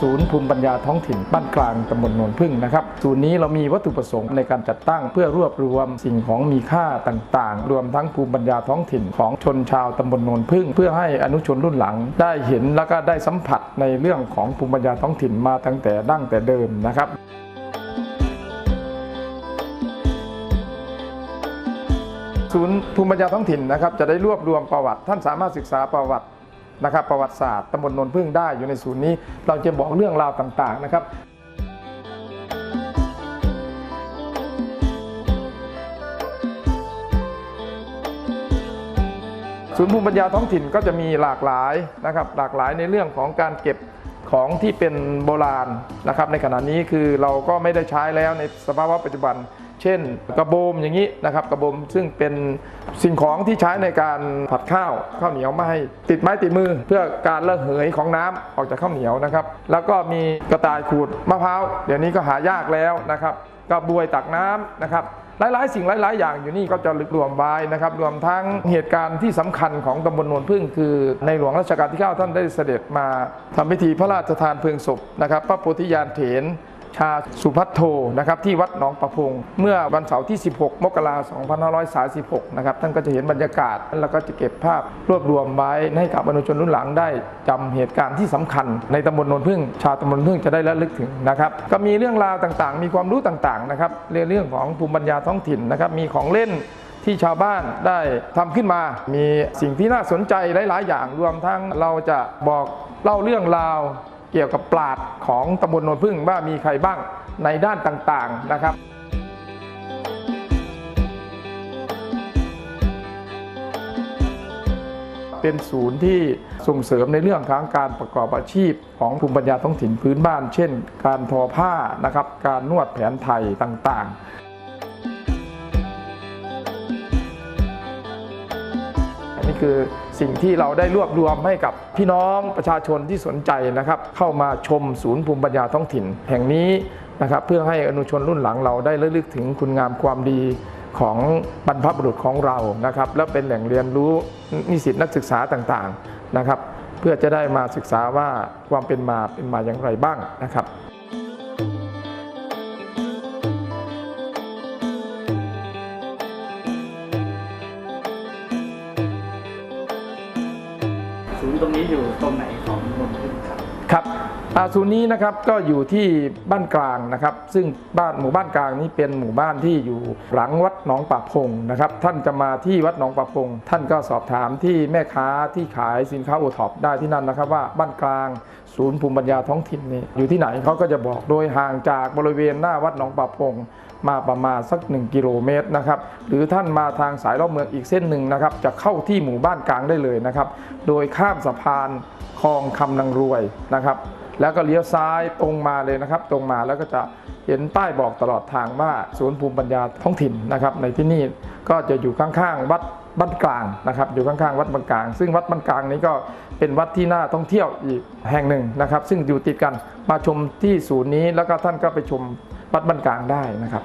ศูนย์ภูมิปัญญาท้องถิ่นบ้านกลางตำบลโนนพึ่งนะครับศูนย์นี้เรามีวัตถุประสงค์ในการจัดตั้งเพื่อรวบรวมสิ่งของมีค่าต่างๆ รวมทั้งภูมิปัญญาท้องถิ่นของชนชาวตำบลโนนพึ่ง เพื่อให้อนุชนรุ่นหลัง ได้เห็นแล้วก็ได้สัมผัสในเรื่องของภูมิปัญญาท้องถิ่นมาตั้งแต่ดั้งแต่เดิมนะครับศูนย์ภูมิปัญญาท้องถิ่นนะครับจะได้รวบรวมประวัติ ท่านสามารถศึกษาประวัติ นะครับประวัติศาสตร์ตำบลนนพึ่งได้อยู่ในศูนย์นี้ เราจะบอกเรื่องราวต่างๆนะครับศูนย์ภูมิปัญญาท้องถิ่นก็จะมีหลากหลายนะครับหลากหลายในเรื่องของการเก็บของที่เป็นโบราณนะครับในขณะนี้คือเราก็ไม่ได้ใช้แล้วในสภาวะปัจจุบัน เช่นกระโบมอย่างนี้นะครับกระโบมซึ่งเป็นสิ่งของที่ใช้ในการผัดข้าวข้าวเหนียวไม่ให้ติดไม้ติดมือ เพื่อการระเหยของน้ำออกจากข้าวเหนียวนะครับ แล้วก็มีกระต่ายขูดมะพร้าวเดี๋ยวนี้ก็หายากแล้วนะครับกระบวยตักน้ำนะครับหลายๆ สิ่งหลาย ๆ อย่างอยู่นี่ก็จะรวมไว้นะครับ รวมทั้งเหตุการณ์ที่สำคัญของตำบลโนนพึ่งคือในหลวงรัชกาลที่ 9 ท่านได้เสด็จมาทำพิธีพระราชทานเพลิงศพนะครับ พระโพธิญาณเถร ชาสุพัทโทนะครับที่วัดหนองประพง เมื่อวันเสาร์ที่ 16 มกราคม 2536 นะครับท่านก็จะเห็นบรรยากาศ แล้วก็จะเก็บภาพรวบรวมไว้ให้กับอนุชนรุ่นหลังได้จำเหตุการณ์ที่สำคัญ ในตำบลนนพึ่ง ชาวตำบลนนพึ่งจะได้ระลึกถึงนะครับก็มีเรื่องราวต่างๆ มีความรู้ต่างๆนะครับเรื่องเรื่องของภูมิปัญญาท้องถิ่นนะครับมีของเล่นที่ชาวบ้านได้ทำขึ้นมา มีสิ่งที่น่าสนใจหลาย ๆ อย่างรวมทั้งเราจะบอกเล่าเรื่องราว เกี่ยวกับปราดของตำบลโนนพึ่งว่ามีใครบ้างในด้านต่างๆนะครับเป็นศูนย์ที่ส่งเสริมในเรื่องของการประกอบอาชีพของภูมิปัญญาท้องถิ่นพื้นบ้าน เช่น การทอผ้านะครับ การนวดแผนไทยต่างๆ นี่คือสิ่งที่เราได้รวบรวมให้กับพี่น้องประชาชนที่สนใจนะครับ เข้ามาชมศูนย์ภูมิปัญญาท้องถิ่น แห่งนี้นะครับเพื่อให้อนุชนรุ่นหลังเราได้ระลึกถึงคุณงามความดีของบรรพบุรุษของเรานะครับ และเป็นแหล่งเรียนรู้นิสิตนักศึกษาต่างๆนะครับ เพื่อจะได้มาศึกษาว่าความเป็นมาเป็นมาอย่างไรบ้างนะครับ ศูนย์ตรงนี้อยู่ตรงไหนของนนพึ่งครับครับอาศูนย์นี้นะครับก็อยู่ที่บ้านกลางนะครับ ซึ่งบ้านหมู่บ้านกลางนี้เป็นหมู่บ้านที่อยู่หลังวัดหนองป่าพงนะครับ ท่านจะมาที่วัดหนองป่าพง ท่านก็สอบถามที่แม่ค้าที่ขายสินค้าโอท็อปได้ที่นั่นนะครับ ว่าบ้านกลางศูนย์ภูมิปัญญาท้องถิ่นนี้อยู่ที่ไหนเขาก็จะบอกโดยห่างจากบริเวณหน้าวัดหนองป่าพง มาประมาณสัก 1 กิโลเมตรนะครับ หรือท่านมาทางสายรอบเมืองอีกเส้นหนึ่งนะครับ จะเข้าที่หมู่บ้านกลางได้เลยนะครับ โดยข้ามสะพานคลองคำนังรวยนะครับ แล้วก็เลี้ยวซ้ายตรงมาเลยนะครับ ตรงมาแล้วก็จะเห็นป้ายบอกตลอดทางว่าศูนย์ภูมิปัญญาท้องถิ่นนะครับ ในที่นี่ก็จะอยู่ข้างๆวัดบ้านกลางนะครับ อยู่ข้างๆวัดบ้านกลาง ซึ่งวัดบ้านกลางนี้ก็เป็นวัดที่น่าท่องเที่ยวอีกแห่งหนึ่งนะครับ ซึ่งอยู่ติดกันมาชมที่ศูนย์นี้แล้วก็ท่านก็ไปชม วัดบ้านกลางได้นะครับ